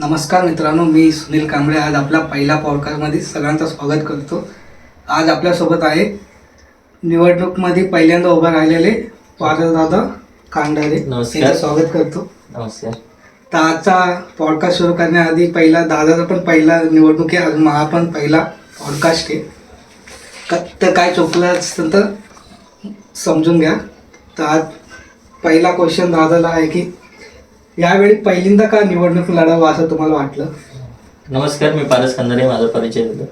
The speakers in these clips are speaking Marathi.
नमस्कार मित्रांनो मी सुनील कांबळे. आज आपला पहिला पॉडकास्टमध्ये सगळ्यांचं स्वागत करतो. आज आपल्यासोबत आहे निवडणूकमध्ये पहिल्यांदा उभा राहिलेले पारसदादा कांडारे. नमस्कार. यांचं स्वागत करतो. नमस्कार. तर आजचा पॉडकास्ट सुरू करण्याआधी पहिला दादाचा पण पहिला निवडणूक आहे. अजून हा पण पहिला पॉडकास्ट आहे. क- तर काय चुकलं असेल तर समजून घ्या. तर आज पहिला क्वेश्चन दादाला आहे की यावेळी पहिल्यांदा का निवडणूक लढावं असं तुम्हाला वाटलं? नमस्कार मी पारस खंदारे माझा परिचय देतो.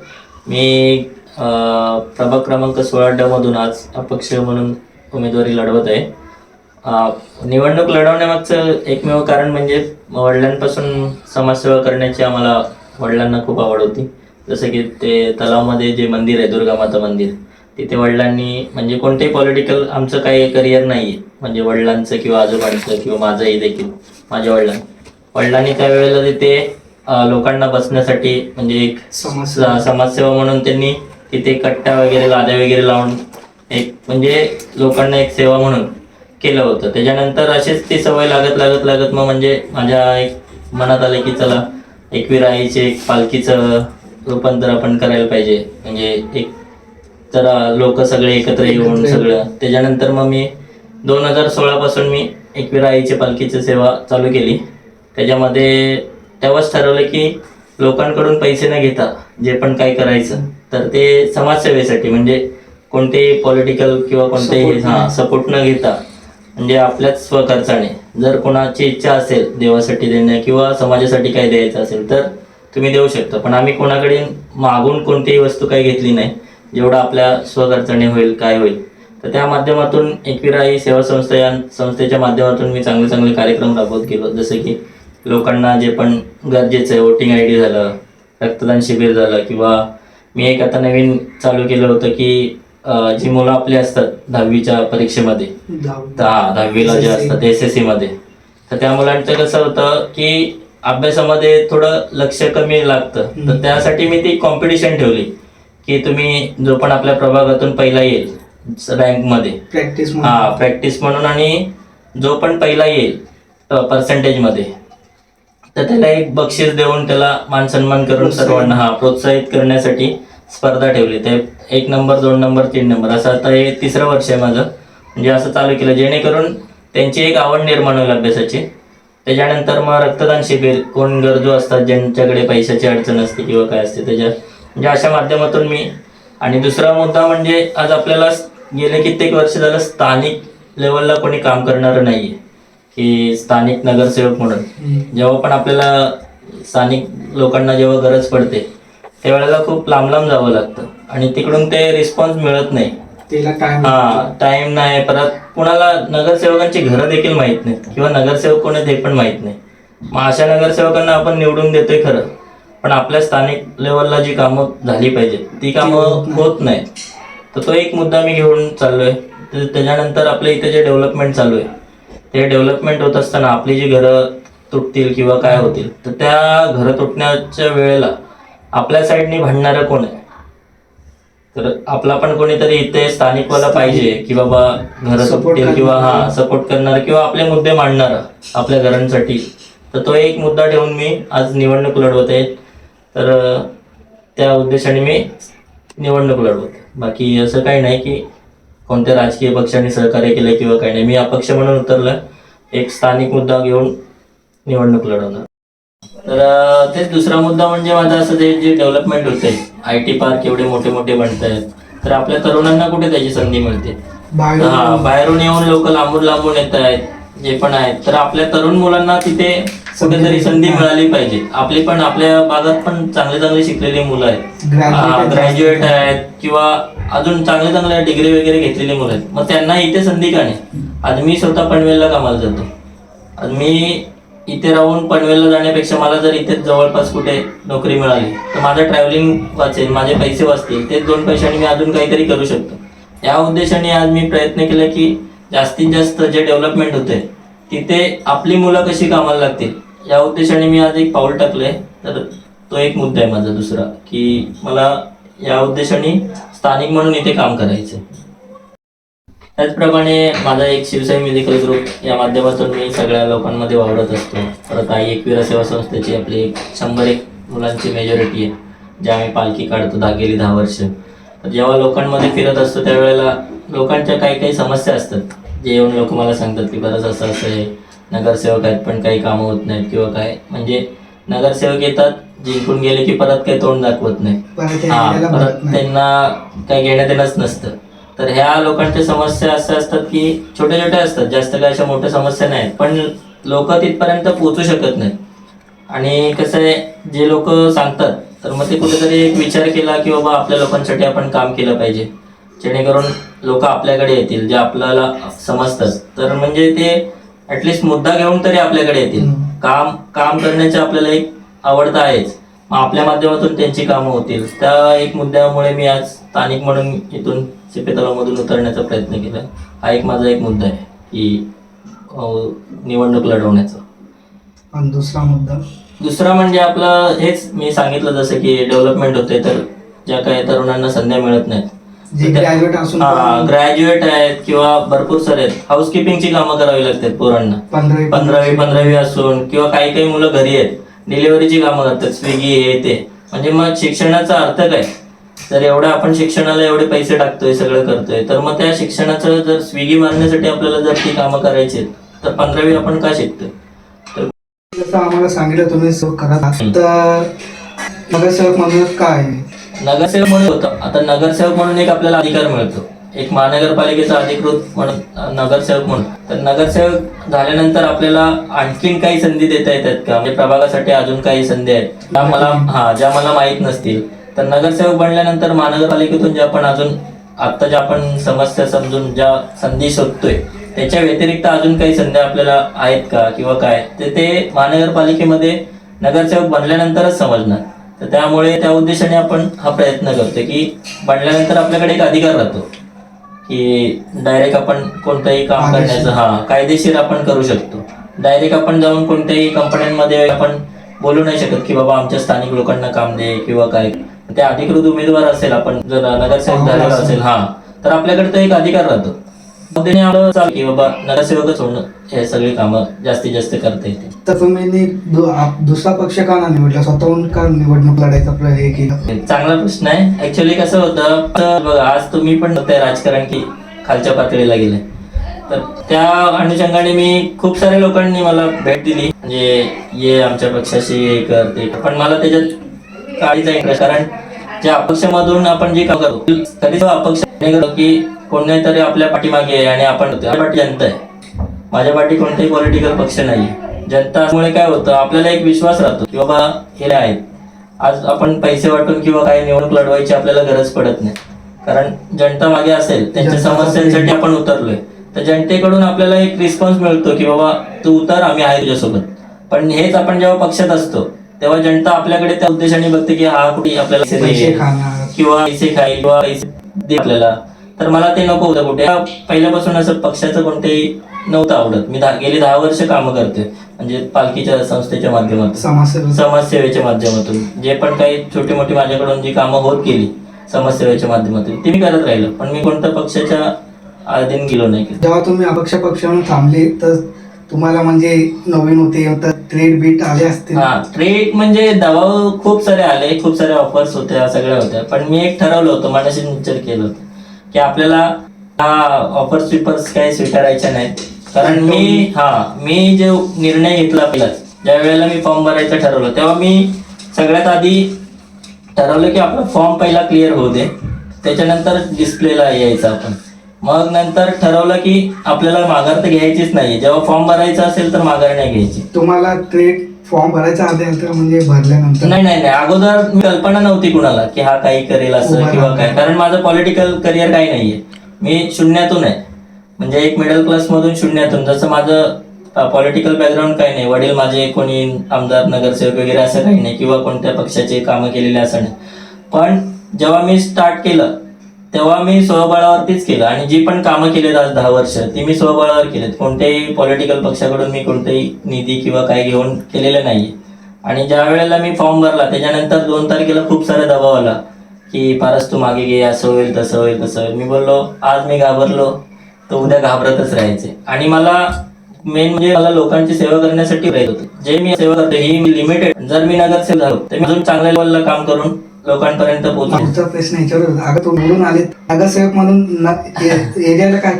मी प्रभाग क्रमांक सोळा ड आज अपक्ष म्हणून उमेदवारी लढवत आहे. निवडणूक लढवण्यामागचं एकमेव कारण म्हणजे वडिलांपासून समाजसेवा करण्याची आम्हाला वडिलांना खूप आवड होती. जसं की ते तलावमध्ये जे मंदिर आहे दुर्गा माता मंदिर तिथे वडिलांनी म्हणजे कोणतेही पॉलिटिकल आमचं काही करिअर नाही आहे म्हणजे वडिलांचं किंवा आजोबांचं किंवा माझंही देखील. माझ्या वडिलां वडिलांनी त्यावेळेला तिथे अं, लोकांना बसण्यासाठी म्हणजे एक समस्या स- समाजसेवा म्हणून त्यांनी तिथे कट्ट्या वगैरे लाद्या वगैरे लावून एक म्हणजे लोकांना एक सेवा म्हणून केलं होतं. त्याच्यानंतर अशीच ती सवय लागत लागत लागत मग म्हणजे माझ्या एक मनात आलं की चला एकवीर आईचे एक पालखीचं रूपांतर आपण करायला पाहिजे. म्हणजे एक तर लोक सगळे एकत्र येऊन एकत्र येऊन. सगळं. त्याच्यानंतर मग मी दोन हजार सोळापासून मी एकवीरा आईची पालखीची सेवा चालू केली. त्याच्यामध्ये तेव्हाच ठरवलं की लोकांकडून पैसे न घेता जे पण काय करायचं तर ते समाजसेवेसाठी म्हणजे कोणतेही पॉलिटिकल किंवा कोणतेही हां. सपोर्ट न घेता म्हणजे आपल्याच स्वखर्चाने. जर कोणाची इच्छा असेल देवासाठी देणं किंवा समाजासाठी काय द्यायचं असेल तर तुम्ही देऊ शकता. पण आम्ही कोणाकडे मागून कोणतीही वस्तू काही घेतली नाही. जेवढं आपल्या स्वखर्चाने होईल काय होईल. तर त्या माध्यमातून एकविरा ही सेवा संस्था या संस्थेच्या माध्यमातून मी चांगले चांगले कार्यक्रम राबवत गेलो जसे की लोकांना जे पण गरजेचं आहे वोटिंग आय डी झालं रक्तदान शिबिर झालं किंवा मी एक आता नवीन चालू केलं होतं की जी मुलं आपली असतात दहावीच्या परीक्षेमध्ये. दहा दहावीला जे. असतात एस एस सी मध्ये तर त्या मुलांचं कसं होतं की अभ्यासामध्ये थोडं लक्ष कमी लागतं तर. त्यासाठी मी ती कॉम्पिटिशन ठेवली की तुम्ही जो पण आपल्या प्रभागातून पहिला येईल रँकमध्ये प्रॅक्टिस हा प्रॅक्टिस म्हणून आणि जो पण पहिला येईल पर्सेंटेजमध्ये तर त्याला एक बक्षीस देऊन त्याला मान सन्मान करून. सर्वांना हा प्रोत्साहित करण्यासाठी स्पर्धा ठेवली. ते एक नंबर दोन नंबर तीन नंबर असं आता हे तिसरं वर्ष आहे माझं. म्हणजे असं चालू केलं. जेणेकरून त्यांची एक आवड निर्माण होईल अभ्यासाची. त्याच्यानंतर मग रक्तदान शिबिर कोण गरजू असतात ज्यांच्याकडे पैशाची अडचण असते किंवा काय असते त्याच्या म्हणजे अशा माध्यमातून मी आणि दुसरा मुद्दा म्हणजे आज आपल्याला गेले कित्येक वर्ष झालं स्थानिक लेवलला कोणी काम करणारं नाही आहे की स्थानिक नगरसेवक म्हणून. जेव्हा पण आपल्याला स्थानिक लोकांना जेव्हा गरज पडते त्यावेळेला खूप लांब लांब जावं लागतं. आणि तिकडून ते रिस्पॉन्स मिळत नाही. हा टाइम नाही. परत कुणाला नगरसेवकांची घरं देखील माहीत नाहीत. किंवा नगरसेवक कोण आहेत हे पण माहीत नाही. मग अशा नगरसेवकांना आपण निवडून देतोय खरं. पण आपल्या स्थानिक लेवलला जी कामं झाली पाहिजेत ती कामं होत नाहीत. तर तो एक मुद्दा मी घेऊन चाललोय तर त्याच्यानंतर आपल्या इथे जे डेव्हलपमेंट चालू आहे ते डेव्हलपमेंट होत असताना आपली जी घरं तुटतील किंवा काय होतील तर त्या घरं तुटण्याच्या वेळेला आपल्या साईडनी भांडणारं कोण आहे तर आपला पण कोणीतरी इथे स्थानिकवाला पाहिजे की बाबा घरं तुटतील किंवा. हा सपोर्ट करणार किंवा आपले मुद्दे मांडणार आपल्या घरांसाठी तर तो एक मुद्दा ठेवून मी आज निवडणूक लढवत आहे तर त्या उद्देशाने मी निवडणूक लढवत आहे. बाकी असं काही नाही की कोणत्या राजकीय पक्षाने सहकार्य केलं किंवा काही नाही. मी अपक्ष म्हणून उतरलं. एक स्थानिक मुद्दा घेऊन निवडणूक लढवणार तर तेच दुसरा मुद्दा म्हणजे माझा असं ते जे डेव्हलपमेंट होते आय टी पार्क एवढे मोठे मोठे बनत आहेत तर आपल्या तरुणांना कुठे त्याची संधी मिळते? बाहेर हा बाहेरून येऊन लोक लांबून लांबून येत आहेत जे पण आहेत. तर आपल्या तरुण मुलांना तिथे कुठेतरी संधी मिळाली पाहिजे. आपली पण आपल्या भागात पण चांगले चांगले शिकलेली मुलं आहेत. ग्रॅज्युएट आहेत किंवा अजून चांगले चांगले डिग्री वगैरे घेतलेली मुलं आहेत. मग त्यांना इथे संधी का नाही? आज मी स्वतः पनवेलला कामाला जातो. आज मी इथे राहून पनवेलला जाण्यापेक्षा मला जर इथेच जवळपास कुठे नोकरी मिळाली तर माझं ट्रॅव्हलिंग वाचेल माझे पैसे वाचतील. तेच दोन पैशांनी मी अजून काहीतरी करू शकतो. या उद्देशाने आज मी प्रयत्न केला की जास्तीत जास्त जे डेव्हलपमेंट होते तिथे आपली मुलं कशी कामाला लागतील? या उद्देशाने मी आज एक पाऊल टाकलंय. तर तो एक मुद्दा आहे माझा दुसरा की मला या उद्देशाने स्थानिक म्हणून इथे काम करायचं त्याचप्रमाणे माझा एक शिवसाई म्युझिकल ग्रुप या माध्यमातून मी सगळ्या लोकांमध्ये वावरत असतो. परत आई एकविरा सेवा संस्थेची आपली एक शंभर एक मुलांची मेजॉरिटी आहे ज्या आम्ही पालखी काढतो दहा गेली दहा वर्ष. तर जेव्हा लोकांमध्ये फिरत असतो त्यावेळेला लोकांच्या काही काही समस्या असतात. जे येऊन लोक मला सांगतात की बरंच असं असं आहे. नगरसेवक आहेत पण काही कामं होत नाहीत किंवा काय. म्हणजे नगरसेवक येतात जिंकून गेले की परत काही तोंड दाखवत नाही हा परत त्यांना काही घेणं देणंच नसतं. तर ह्या लोकांच्या समस्या अशा असतात की छोट्या छोट्या असतात जास्त काही अशा मोठ्या समस्या नाहीत. पण लोक तिथपर्यंत पोहोचू शकत नाहीत. आणि कसं आहे जे लोक सांगतात तर मग ते कुठेतरी एक विचार केला की बाबा आपल्या लोकांसाठी आपण काम केलं पाहिजे. जेणेकरून लोक आपल्याकडे येतील जे आपल्याला समजतात. तर म्हणजे ते ऍटलिस्ट मुद्दा घेऊन तरी आपल्याकडे येतील. काम काम करण्याची आपल्याला एक आवडता आहेच. मग आपल्या माध्यमातून त्यांची कामं होतील. त्या एक मुद्द्यामुळे मी आज स्थानिक म्हणून इथून चिपे तलावामधून उतरण्याचा प्रयत्न केला. हा एक माझा एक मुद्दा आहे की निवडणूक लढवण्याचा. पण दुसरा मुद्दा? दुसरा म्हणजे आपलं हेच मी सांगितलं जसं की डेव्हलपमेंट होते तर ज्या काही तरुणांना संध्या मिळत नाहीत जे ग्रॅज्युएट असून पण ग्रॅज्युएट आहेत किंवा भरपूर सर आहेत. हाऊसकीपिंगची कामं करावी लागतात पोरांना. पंधरावी पंधरावी पंधरावी असून किंवा काही काही मुलं घरी आहेत. डिलिव्हरीची कामं करतात. स्विगी हे ते. म्हणजे मग शिक्षणाचा अर्थ काय? जर एवढं आपण शिक्षणाला एवढे पैसे टाकतोय सगळं करतोय. तर मग त्या शिक्षणाचं जर स्विगी मारण्यासाठी आपल्याला जर ती कामं करायची आहेत, तर पंधरावी आपण का शिकतोय? तर जसं आम्हाला सांगितलं तुम्ही करत तर नगरसेवक म्हणून काय? नगरसेवक म्हणून होतं. आता नगरसेवक म्हणून एक आपल्याला अधिकार मिळतो. एक महानगरपालिकेचा अधिकृत म्हणून नगरसेवक म्हणून. तर नगरसेवक झाल्यानंतर आपल्याला आणखीन काही संधी देता येतात का? म्हणजे प्रभागासाठी अजून काही संधी आहेत? ज्या मला हा ज्या मला माहीत नसतील. तर नगरसेवक बनल्यानंतर महानगरपालिकेतून ज्या आपण अजून आता ज्या आपण समस्या समजून ज्या संधी शोधतोय त्याच्या व्यतिरिक्त अजून काही संधी आपल्याला आहेत का? किंवा काय? तर ते महानगरपालिकेमध्ये नगरसेवक बनल्यानंतरच समजणार. तर त्यामुळे त्या उद्देशाने आपण हा प्रयत्न करतोय की बनल्यानंतर आपल्याकडे एक अधिकार राहतो की डायरेक्ट आपण कोणतंही काम. करण्याचं हा कायदेशीर आपण करू शकतो. डायरेक्ट आपण जाऊन कोणत्याही कंपन्यांमध्ये आपण बोलू नाही शकत की बाबा आमच्या स्थानिक लोकांना काम दे किंवा काय. ते अधिकृत उमेदवार असेल आपण जर नगरसेवक झालेला असेल हा तर आपल्याकडे तो एक अधिकार राहतो. त्याने आपलं चाल की बाबा नगरसेवकच होणं हे सगळी कामं जास्तीत जास्त करता येते तर तुम्ही नि- दु- आप- दुसरा पक्ष का नाही निवडला? स्वतःहून का निवडणूक लढायचा प्रयत्न हे केलं? चांगला प्रश्न आहे. ऍक्च्युली कसं होतं तर बघा आज तुम्ही पण होते राजकारण की खालच्या पातळीला गेले. तर त्या अनुषंगाने मी खूप साऱ्या लोकांनी मला भेट दिली. म्हणजे ये आमच्या पक्षाशी हे कर ते कर. पण मला त्याच्यात काळीचा इंटरेस्ट कारण ज्या अपक्षामधून आपण जे काम करतो कधीच अपक्ष नाही करतो की कोणीतरी आपल्या पाठीमागे आहे आणि आपण पाठी जनता आहे. माझ्या पाठी कोणताही पॉलिटिकल पक्ष नाही जनतामुळे काय होतं आपल्याला एक विश्वास राहतो की बाबा हे आहेत. आज आपण पैसे वाटून किंवा काही निवडणूक लढवायची आपल्याला गरज पडत नाही. कारण जनता मागे असेल त्यांच्या समस्यांसाठी आपण उतरलोय. तर जनतेकडून आपल्याला एक रिस्पॉन्स मिळतो की बाबा तू उतर आम्ही आहे तुझ्यासोबत. पण हेच आपण जेव्हा पक्षात असतो तेव्हा जनता आपल्याकडे त्या उद्देशाने बघते की हा कुठे आपल्याला किंवा पैसे खाईल किंवा पैसे दे आपल्याला. तर मला ते नको होतं कुठे. पहिल्यापासून असं पक्षाचं कोणतेही नव्हतं आवडत. मी दहा गेली दहा वर्ष कामं करते. म्हणजे पालखीच्या संस्थेच्या माध्यमातून. समाजसेवा समाजसेवेच्या माध्यमातून. जे पण काही छोटी मोठी माझ्याकडून जी कामं होत गेली समाजसेवेच्या माध्यमातून ती मी करत राहिलो. पण मी कोणत्या पक्षाच्या अधीन गेलो नाही जेव्हा तुम्ही अपक्ष पक्ष म्हणून थांबले तर तुम्हाला म्हणजे नवीन होते तर ट्रेड बीट आले असतील. हा ट्रेड म्हणजे दबाव खूप सारे आले खूप सारे ऑफर्स होत्या सगळ्या होत्या. पण मी एक ठरवलं होतं मनाशी निश्चय केलं होतं. की आपल्याला हा ऑफर स्वीपर्स काही स्वीकारायच्या नाहीत. कारण मी हा मी जो निर्णय घेतला पहिलाच ज्या वेळेला मी फॉर्म भरायचं ठरवलं तेव्हा मी सगळ्यात आधी ठरवलं की आपला फॉर्म पहिला क्लिअर होऊ दे. त्याच्यानंतर डिस्प्लेला यायचं आपण. मग नंतर ठरवलं की आपल्याला माघार तर घ्यायचीच नाही जेव्हा फॉर्म भरायचा असेल तर माघार नाही घ्यायची. तुम्हाला ट्रेड फॉर्म भरायचा आधी तर म्हणजे भरल्यानंतर? नाही नाही नाही. अगोदर मी कल्पना नव्हती कुणाला की हा काही करेल असं उभा किंवा राहणार. काय. कारण माझं पॉलिटिकल करिअर काही नाहीये. मी शून्यातून आहे. म्हणजे एक मिडल क्लास मधून शून्यातून. जसं माझं पॉलिटिकल बॅकग्राऊंड काही नाही. वडील माझे कोणी आमदार नगरसेवक वगैरे असं काही नाही किंवा कोणत्या पक्षाचे कामं केलेले असं नाही. पण जेव्हा मी स्टार्ट केलं तेव्हा मी स्वबळावरतीच केलं. आणि जी पण कामं केलीत आज दहा वर्ष ती मी स्वबळावर केलीत. कोणत्याही पॉलिटिकल पक्षाकडून मी कोणतेही निधी किंवा काय घेऊन केलेलं नाही आणि ज्या वेळेला मी फॉर्म भरला त्याच्यानंतर दोन तारखेला खूप सारा दबाव आला की फारच तू मागे घे असं होईल तसं होईल तसं होईल. मी बोललो आज मी घाबरलो तर उद्या घाबरतच राहायचे. आणि मला मेन म्हणजे मला लोकांची सेवा करण्यासाठी राहत होतं. जे मी सेवा करतो ही मी लिमिटेड जर मी नगरसेवक झालो तर मी अजून चांगल्या लेवलला काम करून लोकांपर्यंत पुढचा प्रश्न. अगं तू निवडून आले. नगरसेवक म्हणून एरियाला काय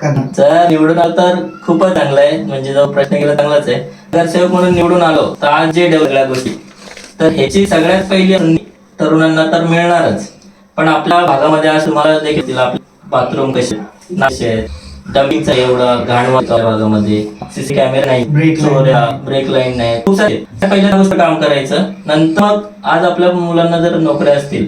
करणार? जर निवडून आलो तर खूपच चांगलं आहे. म्हणजे जो प्रश्न केला चांगलाच आहे. नगरसेवक म्हणून निवडून आलो तर आज जे डेव्हलप गोष्टी. तर ह्याची सगळ्यात पहिली संधी तरुणांना तर मिळणारच. पण आपल्या भागामध्ये आज तुम्हाला देखील बाथरूम कसे नाशे आहेत. डबिंगचा एवढा घाण वाटतो या भागामध्ये. सीसी कॅमेरा नाही. चोऱ्या ब्रेक लाईन नाही. खूप सारे. पहिल्या गोष्ट काम करायचं. नंतर आज आपल्या मुलांना जर नोकऱ्या असतील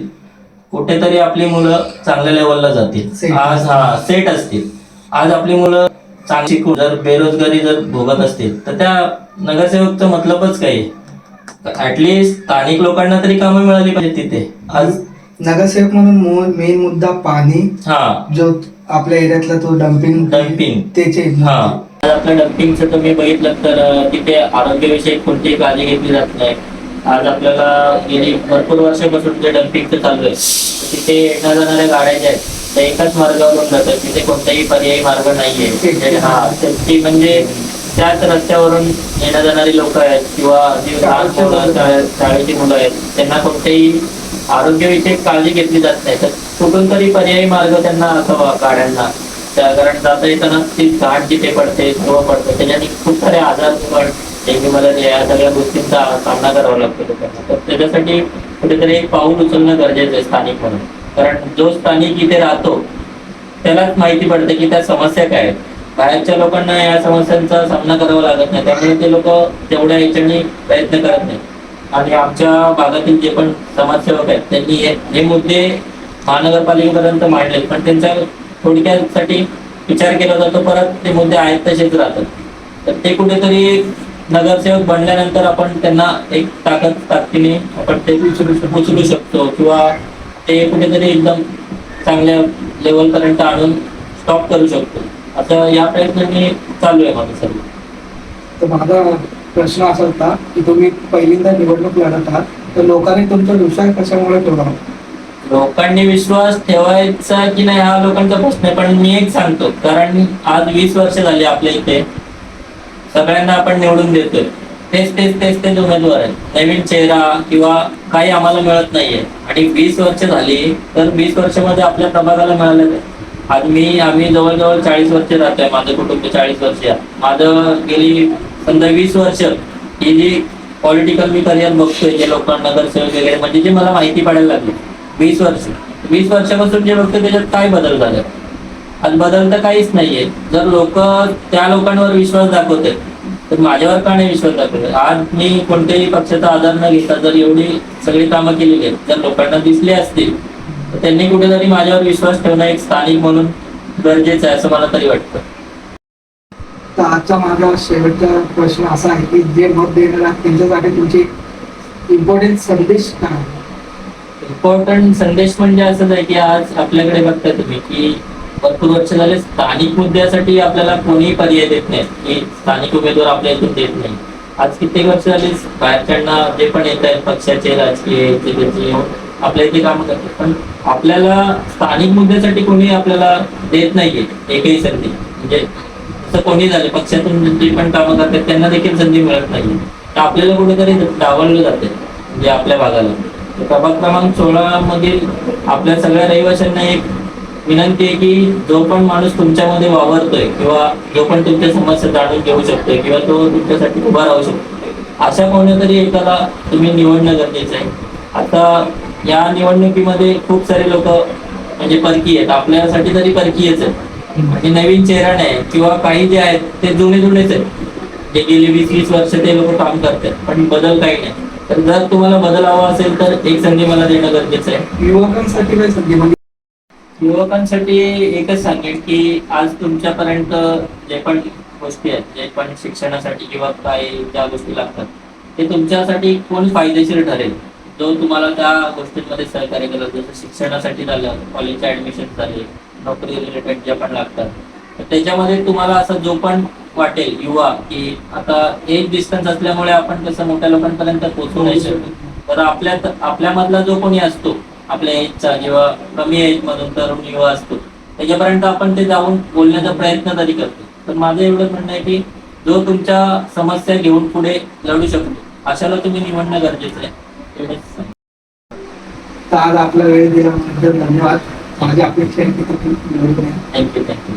कुठेतरी आपली मुलं चांगल्या लेवलला जातील. आज हा सेट असतील. आज आपली मुलं चांगली जर बेरोजगारी जर भोगत असतील तर त्या नगरसेवकचं मतलबच काही ऍटलिस्ट स्थानिक लोकांना तरी कामं मिळाली पाहिजे तिथे. आज नगरसेवक म्हणून मेन मुद्दा पाणी हा. जो आपल्या एरियातला तो डम्पिंग Dumping. त्याचे हा आपल्या डम्पिंगचं तुम्ही बघितलं तर तिथे आरोग्यविषयक कोणतीही काळजी घेतली जात नाही आज आपल्याला गेली भरपूर वर्षापासून जे डम्पिंगचं चालू आहे तिथे येण्या जाणाऱ्या गाड्या ज्या आहेत त्या एकाच मार्गावरून जातात तिथे कोणताही पर्यायी मार्ग नाहीये Safety. हा सेफ्टी म्हणजे त्याच रस्त्यावरून येण्या जाणारी लोक आहेत किंवा जी लहान मुलं शाळे- शाळेची मुलं आहेत त्यांना कोणतेही आरोग्यविषयक काळजी घेतली जात नाही. तर कुठून तरी पर्यायी मार्ग त्यांना असावा गाड्यांना. त्या कारण जाता येताना ती घाट जिथे पडते किंवा पडते त्याच्याने खूप सारे आजार पण डेंग्यू मलेरिया या सगळ्या गोष्टींचा सामना करावा लागतो लोकांना. तर त्याच्यासाठी कुठेतरी एक पाऊल उचलणं गरजेचं आहे स्थानिक म्हणून. कारण जो स्थानिक इथे राहतो त्यालाच माहिती पडते की त्या समस्या काय आहेत. बाहेरच्या लोकांना या समस्यांचा सामना करावा लागत नाही. त्यामुळे ते लोक तेवढ्या याच्याने प्रयत्न करत नाही आणि आमच्या भागातील जे पण समाजसेवक आहेत त्यांनी हे मुद्दे महानगरपालिकेपर्यंत मांडले. पण त्यांच्या थोडक्यासाठी विचार केला जातो परत ते मुद्दे आहेत तसेच राहतात. तर ते कुठेतरी नगरसेवक बनल्यानंतर आपण त्यांना एक ताकद ताकदीने आपण ते उचलू शकतो किंवा ते कुठेतरी एकदम चांगल्या लेवल पर्यंत आणून स्टॉप करू शकतो. आता या प्रयत्नांनी चालू आहे माझं सर्व. तर माझा प्रश्न असा होता की तुम्ही पहिल्यांदा निवडणूक लढत आहात तर लोकांनी तुमचा विश्वास कशामुळे ठेवला? लोकांनी विश्वास ठेवायचा की नाही हा लोकांचा प्रश्न आहे पण मी एक सांगतो कारण आज वीस वर्ष झाली आपल्या इथे. सगळ्यांना आपण निवडून देतोय. तेच तेच तेच तेच उमेदवार आहेत. नवीन चेहरा किंवा काही आम्हाला मिळत नाहीये. आणि वीस वर्ष झाली तर वीस वर्षामध्ये आपल्या प्रभागाला मिळालं आज मी आम्ही जवळजवळ चाळीस वर्ष राहतोय माझं कुटुंब चाळीस वर्ष आहे. माझं गेली समजा वीस वर्ष हे जी पॉलिटिकल मी करिअर बघतोय जे लोकांना नगरसेवक वगैरे म्हणजे जे मला माहिती पडायला लागली वीस वर्ष. वीस वर्षापासून जे बघतोय त्याच्यात काय बदल झाला? आज बदल तर काहीच नाहीये. जर लोक त्या लोकांवर विश्वास दाखवते तर माझ्यावर का नाही विश्वास दाखवते? आज मी कोणत्याही पक्षाचा आधार न घेता जर एवढी सगळी कामं केलेली आहेत जर लोकांना दिसली असतील तर त्यांनी कुठेतरी माझ्यावर विश्वास ठेवणं एक स्थानिक म्हणून गरजेचं आहे असं मला तरी वाटतं. तर आजचा माझा शेवटचा प्रश्न असा आहे की जे मत देणार त्यांच्यासाठी तुमची इम्पॉर्टंट संदेश काय? इम्पॉर्टंट संदेश म्हणजे असंच आहे की आज आपल्याकडे बघताय तुम्ही की भरपूर वर्ष झाले स्थानिक मुद्द्यासाठी आपल्याला कोणीही पर्याय देत नाही की स्थानिक उमेदवार आपल्या इथून देत नाही. आज कित्येक वर्ष झाली बाहेरच्यांना जे पण येत आहेत पक्षाचे राजकीय आपल्या इथे काम करतात. पण आपल्याला स्थानिक मुद्द्यासाठी कोणी आपल्याला देत नाहीये एकही संधी. म्हणजे पक्ष कोणी झाले पक्षातून जे पण कामं करतात त्यांना देखील संधी मिळत नाही. तर आपल्याला कुठेतरी डावललं जाते म्हणजे आपल्या भागाला. तर प्रभाग क्रमांक सोळा मधील आपल्या सगळ्या रहिवाशांना एक विनंती आहे की जो पण माणूस तुमच्यामध्ये वावरतोय किंवा जो पण तुमच्या समस्या जाणून घेऊ शकतोय किंवा तो तुमच्यासाठी उभा राहू शकतो अशा कोणीतरी एकाला तुम्ही निवडणं गरजेचं आहे. आता या निवडणुकीमध्ये खूप सारे लोक म्हणजे परकी आहेत. आपल्यासाठी तरी परकीयच आहेत. म्हणजे नवीन चेहरा नाही किंवा काही जे आहेत ते जुने जुनेच आहेत. जे गेली वीस वीस वर्ष ते लोक काम करतात पण बदल काही नाही. तर जर तुम्हाला बदल हवा असेल तर एक संधी मला देणं गरजेचं आहे. युवकांसाठी काय संधी म्हणजे? युवकांसाठी एकच सांगेन की आज तुमच्यापर्यंत जे पण गोष्टी आहेत जे पण शिक्षणासाठी किंवा काही ज्या गोष्टी लागतात ते तुमच्यासाठी कोण फायदेशीर ठरेल. जो तुम्हाला त्या गोष्टींमध्ये सहकार्य करेल जसं शिक्षणासाठी झालं कॉलेजचे ऍडमिशन झाले नोकरी रिलेटेड ज्या पण लागतात. तर त्याच्यामध्ये तुम्हाला असं जो पण वाटेल युवा की आता एज डिस्टन्स असल्यामुळे आपण कसं मोठ्या लोकांपर्यंत पोहोचू नाही शकत. तर आपल्या आपल्यामधला जो कोणी असतो आपल्या एजचा किंवा कमी एज मधून तरुण युवा असतो त्याच्यापर्यंत आपण ते जाऊन बोलण्याचा प्रयत्न तरी करतो. तर माझं एवढं म्हणणं आहे की जो तुमच्या समस्या घेऊन पुढे लढू शकतो अशाला तुम्ही निवडणं गरजेचं आहे. तर आज आपला वेळ दिल्याबद्दल धन्यवाद. माझी अपेक्षा आहे की तुम्ही थँक्यू थँक्यू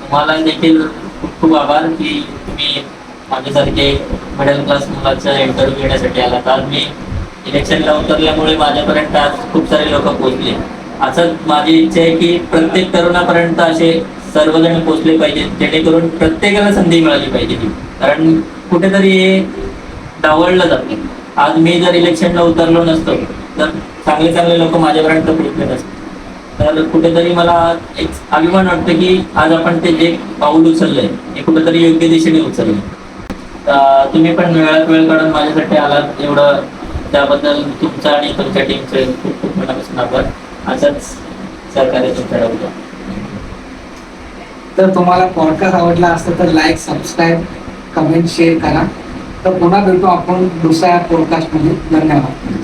तुम्हाला देखील खूप खूप आभार की तुम्ही माझ्यासारखे मिडल क्लास मुलाचा इंटरव्ह्यू घेण्यासाठी आला तर मी इलेक्शनला उतरल्यामुळे माझ्यापर्यंत आज खूप सारे लोक पोहोचले. असंच माझी इच्छा आहे की प्रत्येक तरुणापर्यंत असे सर्वजण पोहोचले पाहिजेत जेणेकरून प्रत्येकाला संधी मिळाली पाहिजे ती. कारण कुठेतरी हे डावळलं जातं. आज मी जर इलेक्शनला उतरलो नसतो तर चांगले चांगले लोक माझ्यापर्यंत पोहोचले नसते. तर कुठेतरी मला एक अभिमान वाटतो की आज आपण ते जे पाऊल उचललंय हे कुठेतरी योग्य दिशेने उचललंय. तुम्ही पण वेळात वेळ काढून माझ्यासाठी आलात. एवढं त्याबद्दल तुमचं आणि तुमच्या टीमचे खूप खूप मनापासून आभार. असंच सहकार्य तुमच्याकडे होतं तर तुम्हाला पॉडकास्ट आवडला असतं तर लाईक सबस्क्राईब कमेंट शेअर करा. तर पुन्हा भेटू आपण दुसऱ्या पॉडकास्टमध्ये धन्यवाद.